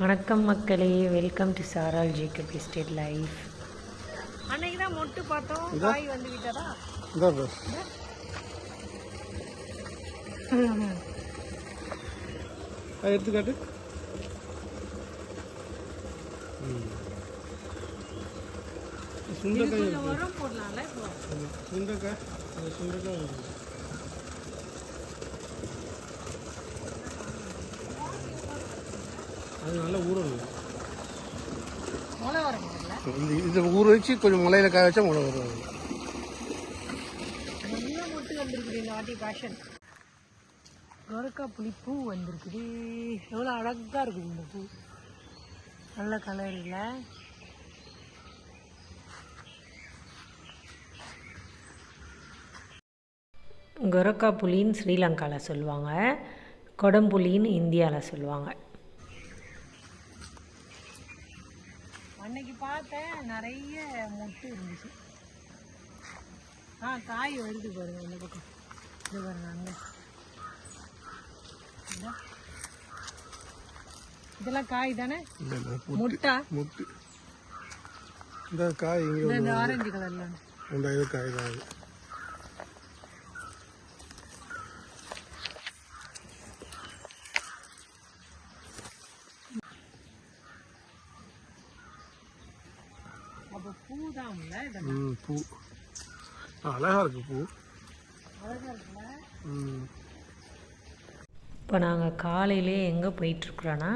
வணக்கம் மக்களே. Welcome to Saral Jacob estate life அன்னைக்கு தான் மொட்டு பார்த்தோம். காய் வந்து விட்டதா? எடுத்துக்காட்டு. சுண்டைக்காய் சுண்டைக்காய் சுண்டைக்காய் அது நல்லா போடல இந்த இதை ஊற வச்சு கொஞ்சம் முளையில காய வச்சா முளை வரும். கொரக்கா புளி பூ வந்திருக்குது. எவ்வளோ அழகா இருக்குது இந்த பூ. நல்ல கலர் இல்லை. கொரக்கா புலின்னு ஸ்ரீலங்காவில் சொல்லுவாங்க. கொடம்புலின்னு இந்தியாவில் சொல்லுவாங்க. அன்னைக்கு பார்த்தேன் நிறைய மொட்டு இருந்துச்சு. ஆ காய் வருது பாருங்க இந்த பக்கம். இது பாருங்க அங்க. இதா. இதெல்லாம் காய் தானே? முட்டா. முட்டு? இந்த காய் இந்த- ஆரஞ்சு கலர்ல. இந்த இது காய் தான் இது. அப்போ பூ தான் இது ம் பூ. ஆ, அழகா இருக்கு பூ. ம். இப்போ நாங்கள் காலையிலே எங்கே போயிட்டுருக்குறோன்னா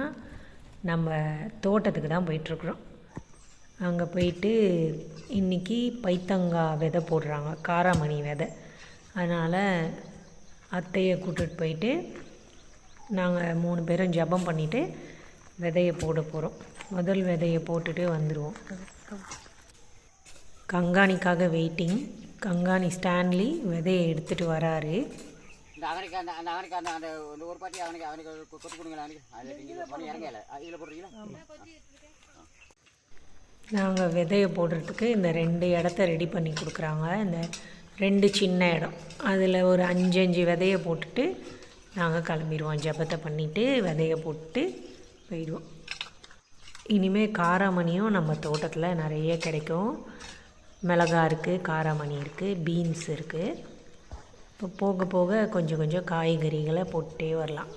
நம்ம தோட்டத்துக்கு தான் போயிட்டுருக்குறோம். அங்கே போயிட்டு இன்றைக்கி பைத்தங்காய் விதை போடுறாங்க காராமணி விதை. அதனால் அத்தையை கூட்டிகிட்டு போயிட்டு நாங்கள் மூணு பேரும் ஜெபம் பண்ணிவிட்டு விதையை போட போகிறோம் முதல் விதையை போட்டுட்டு வந்துடுவோம் கங்காணிக்காக வெயிட்டிங் கங்காணி ஸ்டான்லி விதையை எடுத்துகிட்டு வராரு. இந்த அவனுக்கு அந்த அந்த அவனுக்கு அந்த அந்த ஒரு பாட்டி அவனுக்கு அவனுக்கு கொத்து கொடுங்க அவனுக்கு. இறங்கல இதில் போடுறீங்களா நாங்கள் விதையை போடுறதுக்கு இந்த ரெண்டு இடத்த ரெடி பண்ணி கொடுக்குறாங்க. இந்த ரெண்டு சின்ன இடம். அதில் ஒரு அஞ்சு அஞ்சு விதையை போட்டுட்டு நாங்கள் கிளம்பிடுவோம். ஜெபத்தை பண்ணிவிட்டு விதையை போட்டு போயிடுவோம். இனிமேல் காராமணியும் நம்ம தோட்டத்தில் நிறைய கிடைக்கும். மிளகா இருக்குது காராமணி இருக்குது பீன்ஸ் இருக்குது இப்போ போக போக கொஞ்சம் கொஞ்சம் காய்கறிகளை போட்டே வரலாம்.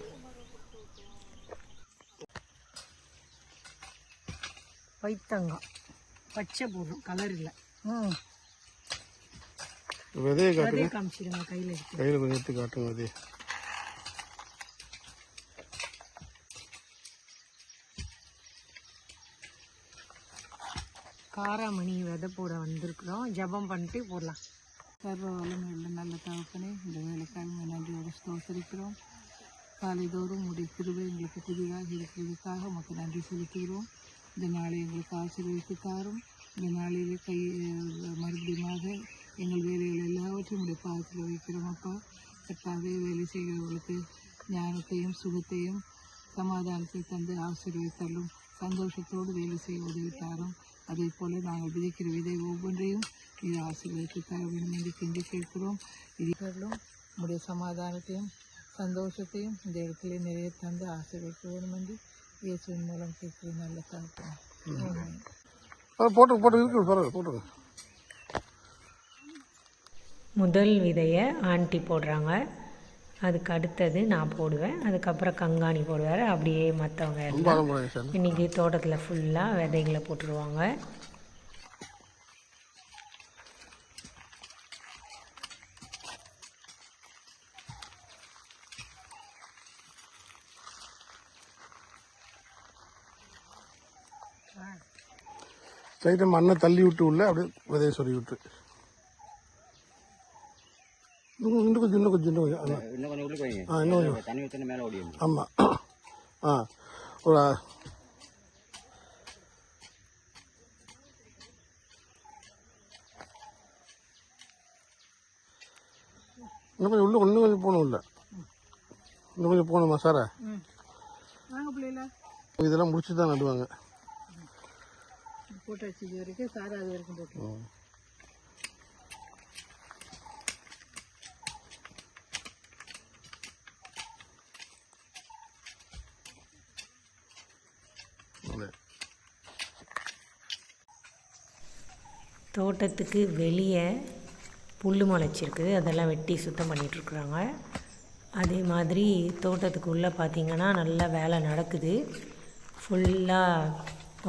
பைத்தங்காய் பச்சை போடுறோம் கலர் இல்லை. ம். விதையை காட்டுங்க. கையில் கையில் கொஞ்சம் எடுத்து காட்டுங்க விதையை. காராமணி விதை போட வந்திருக்கிறோம். ஜெபம் பண்ணிட்டு போடலாம். சர்வ வல்லமையுள்ள நல்ல தகப்பனே இந்த வேலைக்காக நன்றியோடு ஸ்தோசரிக்கிறோம் காலைதோறும் உடைய கிருவை எங்களுக்கு புதிதாக இருக்கிறதுக்காக உமக்கு நன்றி செலுத்துகிறோம். இந்த நாளை எங்களுக்கு ஆசீர்வதித்து தாரும். இந்த நாளிலே கை மறுபடியுமாக எங்கள் வேலைகள் எல்லாவற்றையும் உடைய பாதத்தில் வைக்கிறோம் அப்பா. கட்டாவே வேலை செய்கிறவர்களுக்கு ஞானத்தையும் சுகத்தையும் சமாதானத்தை தந்து ஆசீர்வதித்தாலும் சந்தோஷத்தோடு வேலை செய்ய உதவித்தாரும் அதே போல நாங்கள் விதைக்கிற விதை ஒவ்வொன்றையும் இது ஆசீர்வதித்து தர வேண்டும் என்று கெஞ்சி கேட்கிறோம். இதுகளும் உடைய சமாதானத்தையும் சந்தோஷத்தையும் இந்த இடத்துல நிறைய தந்து ஆசீர்வதிக்க வேண்டும் என்று இயேசுவின் மூலம் கேட்கிற நல்ல ஆ போட்டு போட்டு இருக்கு போட்டுருங்க முதல் விதையை ஆண்டி போடுறாங்க. அதுக்கு அடுத்தது நான் போடுவேன். அதுக்கப்புறம் கங்காணி போடுவார். அப்படியே மற்றவங்க எல்லாம் இன்றைக்கி தோட்டத்தில் ஃபுல்லாக விதைகளை போட்டுருவாங்க. ஸ்ட்ரைட்டாக மண்ணை தள்ளி விட்டு உள்ள அப்படியே விதையை சொல்லி விட்டு. இன்னும் இன்னும் கொஞ்சம் இன்னும் கொஞ்சம் இன்னும் கொஞ்சம். இன்னும் கொஞ்சம் உள்ளுக்கு வைங்க ஆ இன்னும் கொஞ்சம். தண்ணி ஊற்றி மேலே ஓடியும் ஆமாம் ஆ ஒரு இன்னும் கொஞ்சம் உள்ள இன்னும் கொஞ்சம் போகணும் இல்லை இன்னும் கொஞ்சம் போகணுமா சாரா? இதெல்லாம் முடிச்சு தான் நடுவாங்க. போட்டு வச்சு இது வரைக்கும் சாரா அது வரைக்கும் போட்டு தோட்டத்துக்கு வெளியே புல் முளைச்சிருக்குது அதெல்லாம் வெட்டி சுத்தம் பண்ணிகிட்ருக்குறாங்க அதே மாதிரி தோட்டத்துக்குள்ளே பார்த்திங்கன்னா நல்லா வேலை நடக்குது. ஃபுல்லாக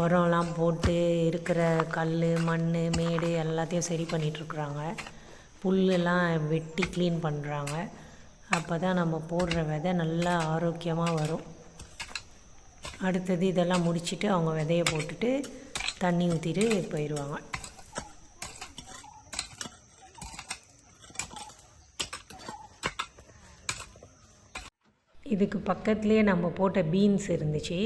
உரம்லாம் போட்டு இருக்கிற கல் மண் மேடு எல்லாத்தையும் சரி பண்ணிகிட்ருக்குறாங்க புல்லெல்லாம் வெட்டி க்ளீன் பண்ணுறாங்க அப்போ தான் நம்ம போடுற விதை நல்லா ஆரோக்கியமாக வரும். அடுத்தது இதெல்லாம் முடிச்சுட்டு அவங்க விதையை போட்டுட்டு தண்ணி ஊற்றிட்டு போயிடுவாங்க இதுக்கு பக்கத்துலேயே நம்ம போட்ட பீன்ஸ் இருந்துச்சு.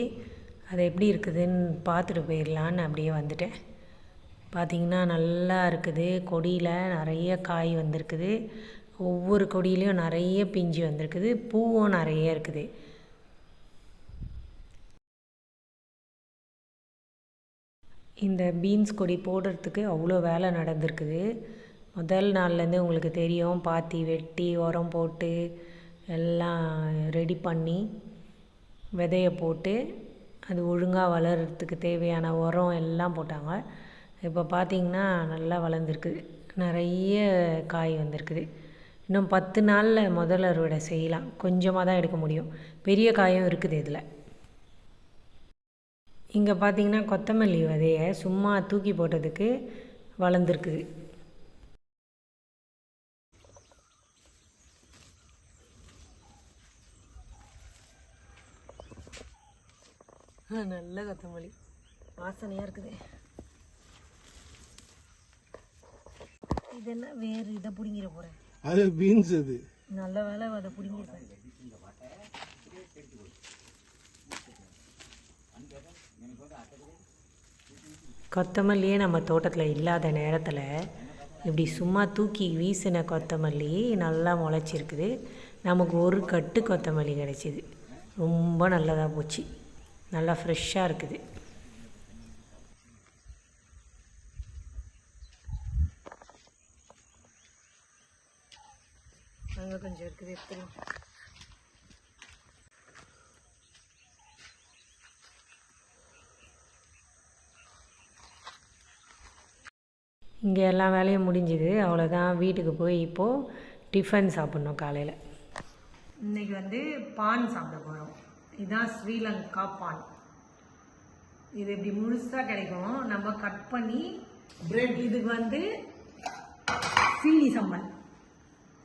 அது எப்படி இருக்குதுன்னு பார்த்துட்டு போயிடலான்னு அப்படியே வந்துட்டேன். பார்த்திங்கன்னா நல்லா இருக்குது. கொடியில் நிறைய காய் வந்திருக்குது. ஒவ்வொரு கொடியிலையும் நிறைய பிஞ்சு வந்திருக்குது. பூவும் நிறைய இருக்குது. இந்த பீன்ஸ் கொடி போடுறதுக்கு அவ்வளோ வேலை நடந்திருக்குது. முதல் நாள்லேருந்து உங்களுக்கு தெரியும். பாத்தி வெட்டி உரம் போட்டு எல்லாம் ரெடி பண்ணி விதைய போட்டு அது ஒழுங்காக வளர்கிறதுக்கு தேவையான உரம் எல்லாம் போட்டாங்க. இப்போ பார்த்திங்கன்னா நல்லா வளர்ந்துருக்குது நிறைய காய் வந்திருக்குது. இன்னும் பத்து நாளில் முதல் அறுவடை செய்யலாம். கொஞ்சமாக தான் எடுக்க முடியும். பெரிய காயும் இருக்குது இதில். இங்கே பார்த்தீங்கன்னா கொத்தமல்லி விதையை சும்மா தூக்கி போட்டதுக்கு வளர்ந்துருக்குது. நல்ல கொத்தமல்லி. வாசனையாக இருக்குது. இது என்ன வேறு இதை பிடுங்கிட போகிறேன் அது பீன்ஸ் அது. நல்ல வேலை அதை பிடுங்கிருப்பேன் கொத்தமல்லியே நம்ம தோட்டத்தில் இல்லாத நேரத்தில் இப்படி சும்மா தூக்கி வீசின கொத்தமல்லி நல்லா முளைச்சிருக்குது. நமக்கு ஒரு கட்டு கொத்தமல்லி கிடைச்சிது. ரொம்ப நல்லதாக போச்சு. நல்லா ஃப்ரெஷ்ஷாக இருக்குது. அங்கே கொஞ்சம் இருக்குது எப்படி இங்கே எல்லா வேலையும் முடிஞ்சுது. அவ்வளோதான் வீட்டுக்கு போய் இப்போது டிஃபன் சாப்பிட்ணும் காலையில். இன்றைக்கி வந்து பான் சாப்பிட போகிறோம் இதுதான் ஸ்ரீலங்கா பான் இது இப்படி முழுசாக கிடைக்கும். நம்ம கட் பண்ணி பிரெட் இதுக்கு வந்து சீனி சம்பல்.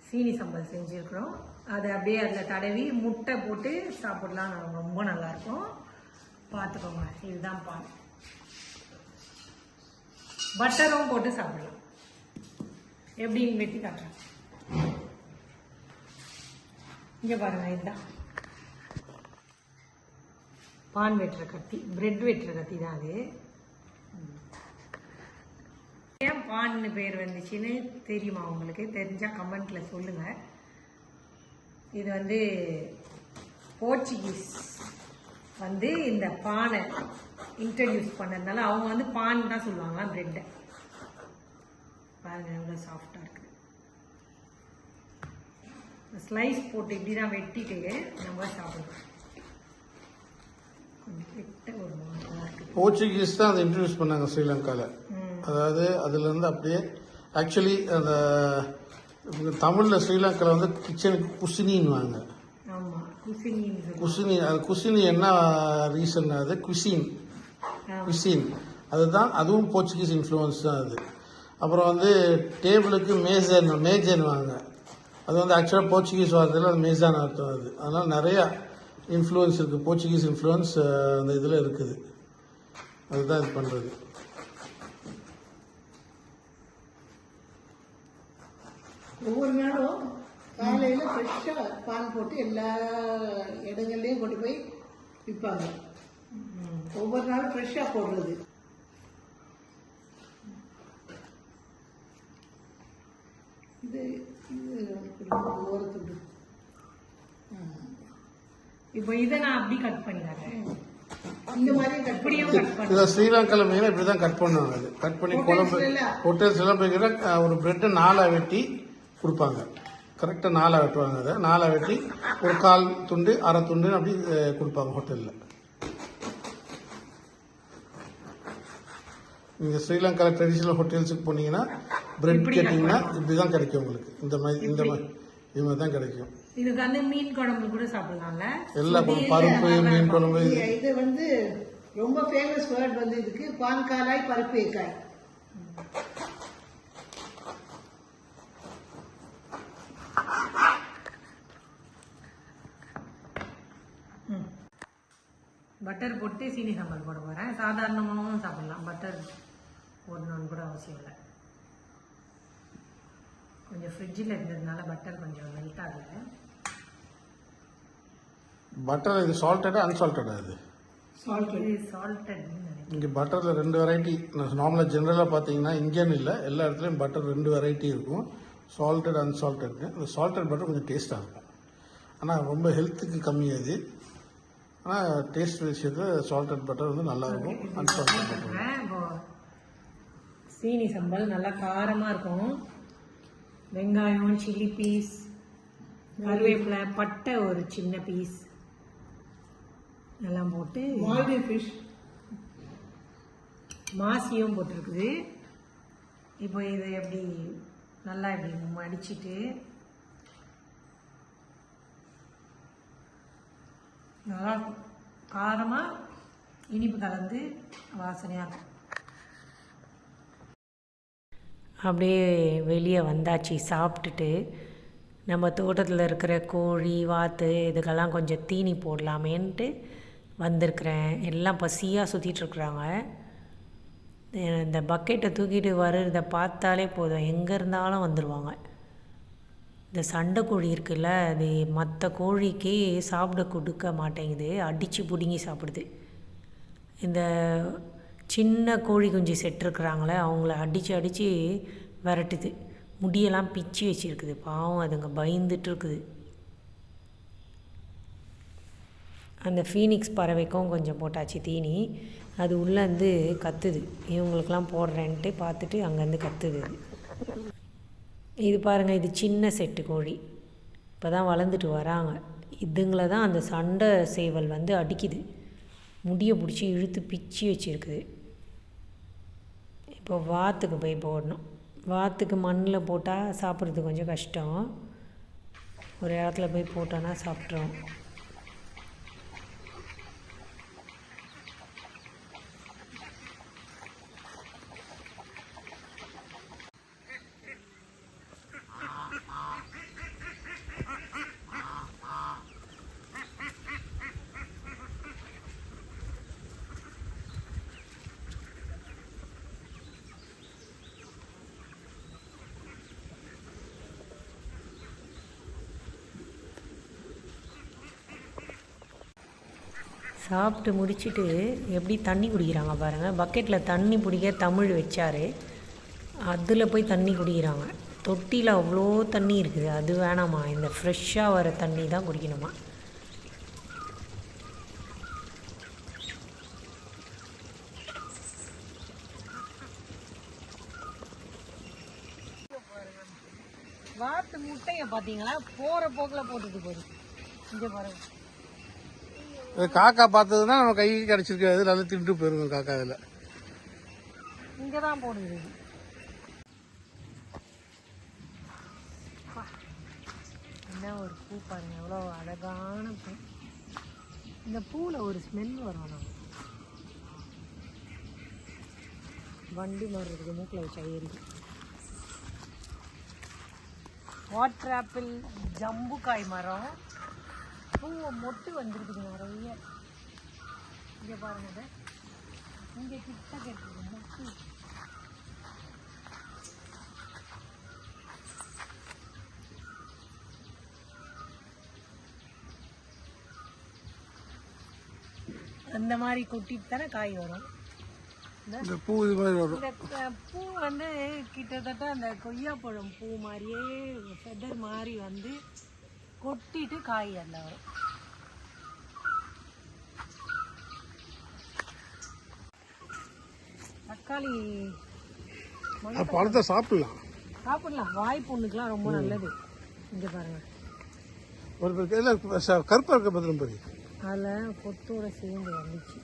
சீனி சம்பல் செஞ்சுருக்குறோம். அதை அப்படியே அதில் தடவி முட்டை போட்டு சாப்பிடலாம். ரொம்ப நல்லாயிருக்கும். பார்த்துக்கோங்க. இதுதான் பான் பட்டரும் போட்டு சாப்பிடலாம். எப்படின்னு வெட்டி காட்டுறேன். இங்கே பாருங்க இதுதான். பான் வெட்டுற கத்தி பிரெட் வெட்டுற கத்தி தான் அது. ஏன் பான்னு பேர் வந்துச்சுன்னு தெரியுமா உங்களுக்கு? தெரிஞ்சால் கமெண்ட்டில் சொல்லுங்கள் இது வந்து போர்ச்சுகீஸ் வந்து இந்த பானை இன்ட்ரடியூஸ் பண்ணதுனால அவங்க வந்து பான் தான் சொல்லுவாங்க பிரெட்டை பாருங்க எவ்வளோ சாஃப்டாக இருக்குது ஸ்லைஸ் போட்டு இப்படி தான் வெட்டிட்டு நம்ம சாப்பிடுவோம் கொஞ்சம் கிட்ட ஒரு மாதிரி இருக்குது போர்ச்சுகீஸ் தான் அதை இன்ட்ரடியூஸ் பண்ணாங்க ஸ்ரீலங்காவில் அதாவது அதுலேருந்து அப்படியே ஆக்சுவலி அந்த தமிழில் ஸ்ரீலங்காவில் வந்து கிச்சனுக்கு சொல்லுவாங்க. குசினி அது குசினி என்ன ரீசன் அது? குசின் குசின் அதுதான் அதுவும் போர்ச்சுகீஸ் இன்ஃப்ளூயன்ஸ் தான் அது. அப்புறம் வந்து டேபிளுக்கு மேஜன் மேஜன்வாங்க அது வந்து ஆக்சுவலாக போர்ச்சுகீஸ் வார்த்தையில் அது மேஜான அர்த்தம் அது. அதனால் நிறையா இன்ஃப்ளூயன்ஸ் இருக்குது போர்ச்சுகீஸ் இன்ஃப்ளூயன்ஸ் அந்த இதில் இருக்குது. அதுதான் இது பண்ணுறது ஒவ்வொரு நாளும் காலையில் ஃப்ரெஷ்ஷாக பால் போட்டு எல்லா இடங்கள்லையும் கொண்டு போய் விற்பாங்க. ஒவ்வொரு நாளும் ஃப்ரெஷ்ஷாக போடுறது. இது இது ஓரத்துண்டு இப்போ இதை நான் அப்படி கட் பண்ணி காட்டுறேன் இந்த மாதிரி கட் இப்படியும் கட் பண்ண. இதை ஸ்ரீலங்காவில் மெயினாக இப்படி தான் கட் பண்ணுவாங்க. அது கட் பண்ணி குழம்பு ஹோட்டல்ஸ் எல்லாம் போய் கேட்டா, ஒரு பிரெட்டை நாலாக வெட்டி கொடுப்பாங்க. கரெக்டாக நாலாக வெட்டுவாங்க அதை. நாலாக வெட்டி ஒரு கால் துண்டு அரை துண்டு அப்படி கொடுப்பாங்க ஹோட்டலில். நீங்கள் ஸ்ரீலங்காவில் ட்ரெடிஷ்னல் ஹோட்டல்ஸுக்கு போனீங்கன்னா பிரெட் கேட்டிங்கன்னா இப்படி தான் கிடைக்கும் உங்களுக்கு. இந்த மாதிரி இந்த மாதிரி இது மாதிரி தான் கிடைக்கும். இதுக்கு வந்து மீன் குழம்பு கூட சாப்பிடலாம்ல. எல்லா பருப்பு மீன் குழம்பு. இது வந்து ரொம்ப ஃபேமஸ் வேர்ட் வந்து இதுக்கு பான்காலாய் பருப்பு ஏக்காய். பட்டர் போட்டு சீனி சாம்பார் போட போகிறேன் சாதாரணமாகவும் சாப்பிடலாம். பட்டர் போடணும்னு கூட அவசியம் இல்லை. கொஞ்சம் ஃப்ரிட்ஜில் இருந்ததுனால பட்டர் கொஞ்சம் மெல்ட் ஆகலை. பட்டர் இது சால்ட்டடா அன்சால்ட்டடா இது? இது சால்ட்டட்னு இங்கே பட்டரில் ரெண்டு வெரைட்டி நார்மலாக ஜென்ரலாக பார்த்தீங்கன்னா இங்கேன்னு இல்லை எல்லா இடத்துலையும் பட்டர் ரெண்டு வெரைட்டி இருக்கும். சால்ட்டட் அன்சால்ட்டட்னு இந்த சால்ட்டட் பட்டர் கொஞ்சம் டேஸ்ட்டாக இருக்கும். ஆனால் ரொம்ப ஹெல்த்துக்கு கம்மி அது. ஆனால் டேஸ்ட் விஷயத்தில் சால்ட்டட் பட்டர் வந்து நல்லா இருக்கும் அன்சால்ட்டட் பட்டர் சீனி சம்பல் நல்லா காரமாக இருக்கும். வெங்காயம் சில்லி பீஸ் கருவேப்பிலை பட்டை ஒரு சின்ன பீஸ் எல்லாம் போட்டு மால்டி ஃபிஷ் மாசியும் போட்டிருக்குது. இப்போ இதை எப்படி நல்லா இப்படி மடிச்சிட்டு நல்லா காரமாக இனிப்பு கலந்து வாசனையாக இருக்கும் அப்படியே வெளியே வந்தாச்சு சாப்பிட்டுட்டு. நம்ம தோட்டத்தில் இருக்கிற கோழி வாத்து இதுக்கெல்லாம் கொஞ்சம் தீனி போடலாமேன்ட்டு வந்திருக்கிறேன். எல்லாம் பசியாக சுற்றிட்டுருக்குறாங்க இந்த பக்கெட்டை தூக்கிட்டு வர்றதை பார்த்தாலே போதும். எங்கே இருந்தாலும் வந்துடுவாங்க இந்த சண்டை கோழி இருக்குல்ல அது மற்ற கோழிக்கே சாப்பிட கொடுக்க மாட்டேங்குது. அடித்து பிடுங்கி சாப்பிடுது. இந்த சின்ன கோழி குஞ்சு செட்ருக்குறாங்களே அவங்கள அடித்து அடித்து விரட்டுது. முடியெல்லாம் பிச்சு வச்சுருக்குது. பாவம் அதுங்க பயந்துட்டுருக்குது. அந்த ஃபீனிக்ஸ் பறவைக்கும் கொஞ்சம் போட்டாச்சு தீனி. அது உள்ளேருந்து கத்துது. இவங்களுக்கெல்லாம் போடுறேன்ட்டு பார்த்துட்டு அங்கேருந்து கத்துது இது பாருங்கள் இது சின்ன செட்டு கோழி. இப்போ தான் வளர்ந்துட்டு வராங்க. இதுங்களை தான் அந்த சண்டை சேவல் வந்து அடிக்குது. முடியை பிடிச்சி இழுத்து பிச்சு வச்சுருக்குது. இப்போ வாத்துக்கு போய் போடணும். வாத்துக்கு மண்ணில் போட்டால் சாப்பிட்றது கொஞ்சம் கஷ்டம். ஒரு இடத்துல போய் போட்டோன்னா சாப்பிட்றோம். சாப்பிட்டு முடிச்சுட்டு எப்படி தண்ணி குடிக்கிறாங்க பாருங்கள் பக்கெட்டில் தண்ணி பிடிக்க தமிழ் வச்சார். அதில் போய் தண்ணி குடிக்கிறாங்க. தொட்டியில் அவ்வளோ தண்ணி இருக்குது. அது வேணாமா? இந்த ஃப்ரெஷ்ஷாக வர தண்ணி தான் குடிக்கணுமா? வாத்து முட்டையை பார்த்தீங்களா போகிற போக்கில் போட்டுட்டு போகுது. இங்கே பாருங்கள் இது காக்கா பார்த்ததுன்னா நம்ம கைக்கு கிடச்சிருக்காது நல்லா தின்ட்டு போயிருங்க காக்கா இதில். இங்கே தான் போடுது என்ன ஒரு பூ பாருங்க எவ்வளோ அழகான பூ. இந்த பூவில் ஒரு ஸ்மெல் வரும் நம்ம வண்டி மாறுறதுக்கு மூக்கில் வச்சு ஏறிது வாட்டர் ஆப்பிள் ஜம்புக்காய் மரம். பூவை மொட்டு வந்திருக்குது நிறைய. இங்கே பாருங்க இதை. இங்கே கிட்ட கேட்டுருக்கு மொட்டு. அந்த மாதிரி கொட்டிட்டு தானே காய் வரும். இந்த பூ இது மாதிரி வரும். இந்த பூ வந்து கிட்டத்தட்ட அந்த கொய்யாப்பழம் பூ மாதிரியே ஃபெதர் மாதிரி வந்து கொட்டிட்டு காய் அதில் வரும் தக்காளி பழத்தை சாப்பிடலாம். சாப்பிடலாம். வாய் புண்ணுக்கெலாம் ரொம்ப நல்லது. இங்கே பாருங்க. ஒரு பேருக்கு இல்லை கருப்பாக இருக்க பத்திரம் பெரிய அதில் கொத்தோட சேர்ந்து வந்துச்சு.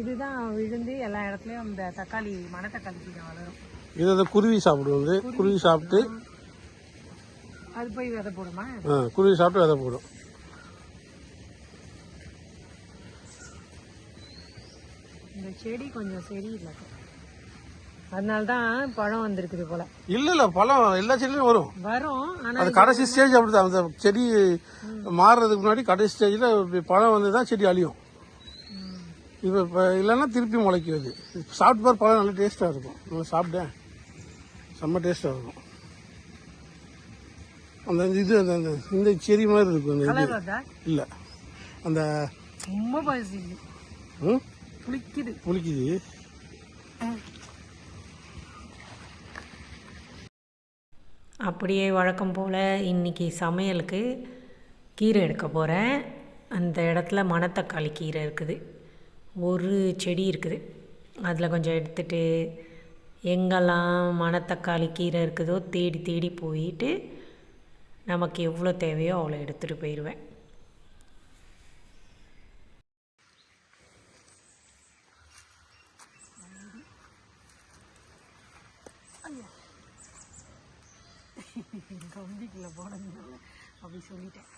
இதுதான் விழுந்து எல்லா இடத்துலையும் இந்த தக்காளி மணத்தக்காளி வளரும். இது அந்த குருவி சாப்பிடுவது. குருவி சாப்பிட்டு அது போய் விதை போடுமா? ஆ, குருவி சாப்பிட்டு விதை போடும். இந்த செடி கொஞ்சம் சரியில்லை அதனால தான் பழம் வந்திருக்குது போல. இல்ல இல்ல பழம் எல்லா செடியிலும் வரும். வரும் ஆனா அது கடைசி ஸ்டேஜ் அப்படிதான். அந்த செடி மாறுறதுக்கு முன்னாடி கடைசி ஸ்டேஜில் பழம் வந்து தான் செடி அழியும். இப்போ இல்லைன்னா திருப்பி முளைக்கும் அது. சாப்பிட்டு பாரு பழம் நல்லா டேஸ்ட்டாக இருக்கும். நல்லா சாப்பிட்டேன். செம்ம டேஸ்ட்டாக இருக்கும். அந்த இது அந்த இந்த செடி மாதிரி இருக்கும் அந்த இது. இல்லை. அந்த ரொம்ப புளிக்குது. புளிக்குது. அப்படியே வழக்கம் போல் இன்றைக்கி சமையலுக்கு கீரை எடுக்க போகிறேன் அந்த இடத்துல மணத்தக்காளி கீரை இருக்குது. ஒரு செடி இருக்குது. அதில் கொஞ்சம் எடுத்துட்டு எங்கெல்லாம் மணத்தக்காளி கீரை இருக்குதோ தேடி தேடி போயிட்டு நமக்கு எவ்வளோ தேவையோ அவ்வளோ எடுத்துகிட்டு போயிடுவேன். கம்பிக்குள்ளே போனதுனால அப்படி சொல்லிட்டேன்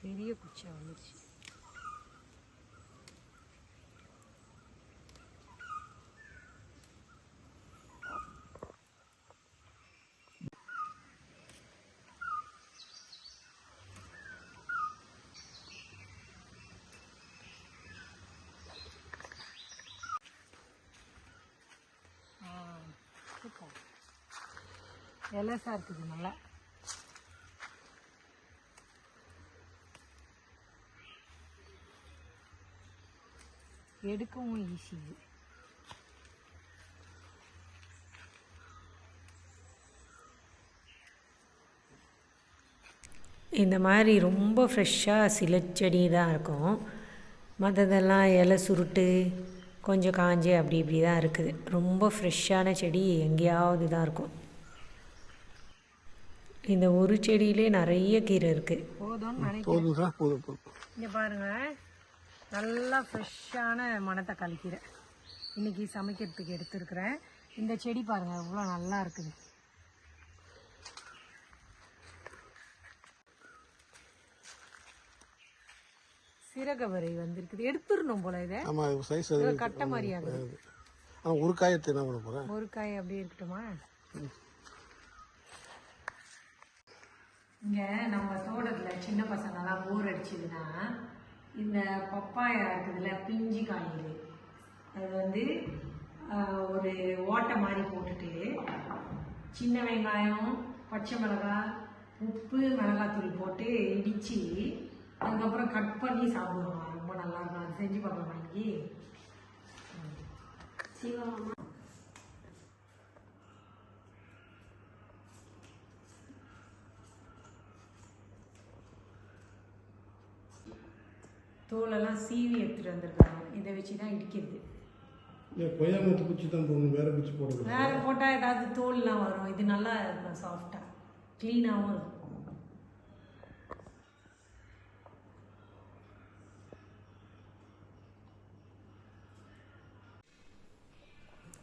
பெரிய குச்சியா வந்துச்சு எலசா இருக்குது நல்லா. எடுக்கவும் ஈஸி இந்த மாதிரி ரொம்ப ஃப்ரெஷ்ஷாக சில செடி தான் இருக்கும். மற்றதெல்லாம் இலை சுருட்டு கொஞ்சம் காஞ்சு அப்படி இப்படி தான் இருக்குது. ரொம்ப ஃப்ரெஷ்ஷான செடி எங்கேயாவது தான் இருக்கும். இந்த ஒரு செடியிலே நிறைய கீரை நினைக்கிறேன். போதும் சார் போதும் போதும். இங்கே பாருங்க. நல்லா ஃப்ரெஷ்ஷான மணத்தக்காளி கீரை. இன்னைக்கு சமைக்கிறதுக்கு எடுத்துருக்குறேன். இந்த செடி பாருங்க எவ்வளோ நல்லா இருக்குது. சிறகவரை வந்திருக்குது. எடுத்துடணும் போல இதை. கட்டை மாதிரி ஆகுது. ஒரு காயத்தை என்ன பண்ண போகிறேன் ஒரு காய் அப்படியே இருக்கட்டுமா? இங்க நம்ம தோட்டத்துல சின்ன பசங்கெல்லாம் போர் அடிச்சதுன்னா இந்த பப்பாயா இருக்குதுல்ல பிஞ்சு காய்கறி. அது வந்து ஒரு ஓட்டை மாதிரி போட்டுட்டு சின்ன வெங்காயம் பச்சை மிளகாய் உப்பு மிளகாத்தூள் போட்டு இடித்து அதுக்கப்புறம் கட் பண்ணி சாப்பிடுவோம். ரொம்ப நல்லா இருக்கும். அது செஞ்சு பார்க்கலாமா இன்னைக்கு தோலெல்லாம் சீவி எடுத்துட்டு வந்திருக்காங்க. இதை வச்சு தான் இடிக்கிறது. கொய்யா மரத்து குச்சி தான் போடணும் வேற குச்சி போடக்கூடாது. வேற போட்டால் ஏதாவது தோல்லாம் வரும். இது நல்லா இருக்கும் சாஃப்டாக க்ளீனாகவும் இருக்கும்.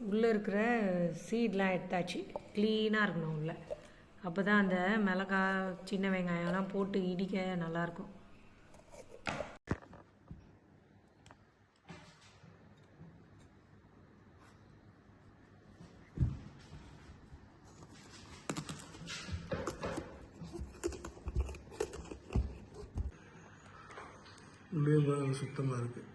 உள்ளே இருக்கிற சீட்லாம் எடுத்தாச்சு. க்ளீனாக இருக்கணும் உள்ளே. அப்போ தான் அந்த மிளகாய் சின்ன வெங்காயம்லாம் போட்டு இடிக்க நல்லாயிருக்கும் உள்ளே சுத்தமாக இருக்குது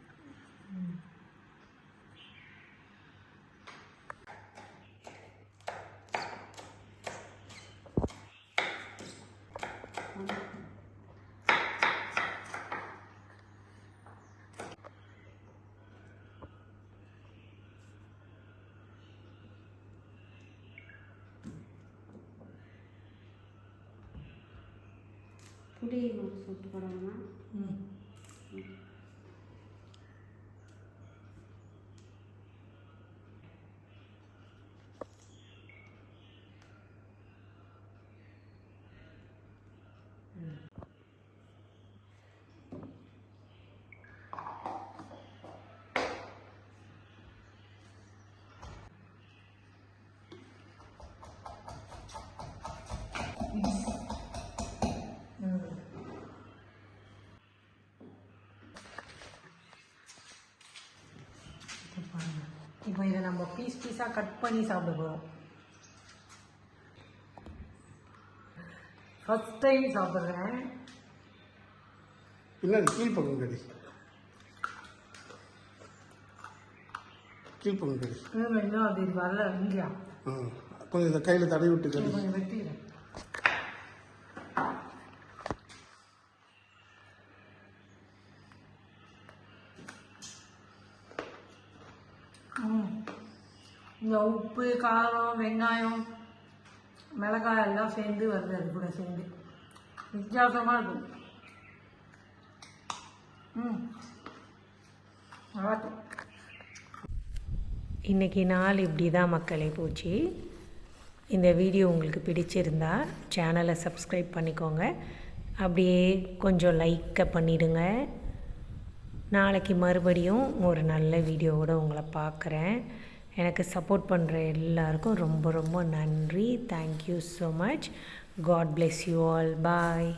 புளி சுட்டு போடணுமா? ம். இப்போ இதை நம்ம பீஸ் பீஸாக கட் பண்ணி சாப்பிட போகிறோம் ஃபஸ்ட் டைம் சாப்பிட்றேன். பின்னாடி கீழ்ப்பக்கம் கடி. கீழ்ப்பக்கம் கடி. இன்னும் அது இது வரல இங்கேயா? ம் கொஞ்சம் இதை கையில் தடவி விட்டு கடி கொஞ்சம் வெட்டிடுறேன் ம். இந்த உப்பு காரம் வெங்காயம் மிளகாய் எல்லாம் சேர்ந்து வருது அது கூட சேர்ந்து. வித்தியாசமாக இருக்கும். ம். நல்லா இன்றைக்கி நாள் இப்படி தான் மக்களே போச்சு. இந்த வீடியோ உங்களுக்கு பிடிச்சிருந்தா சேனலை சப்ஸ்கிரைப் பண்ணிக்கோங்க. அப்படியே கொஞ்சம் லைக்கை பண்ணிடுங்க. நாளைக்கு மறுபடியும் ஒரு நல்ல வீடியோவோட உங்களை பார்க்குறேன். எனக்கு சப்போர்ட் பண்ணுற எல்லாருக்கும் ரொம்ப ரொம்ப நன்றி. Thank you so much God bless you all bye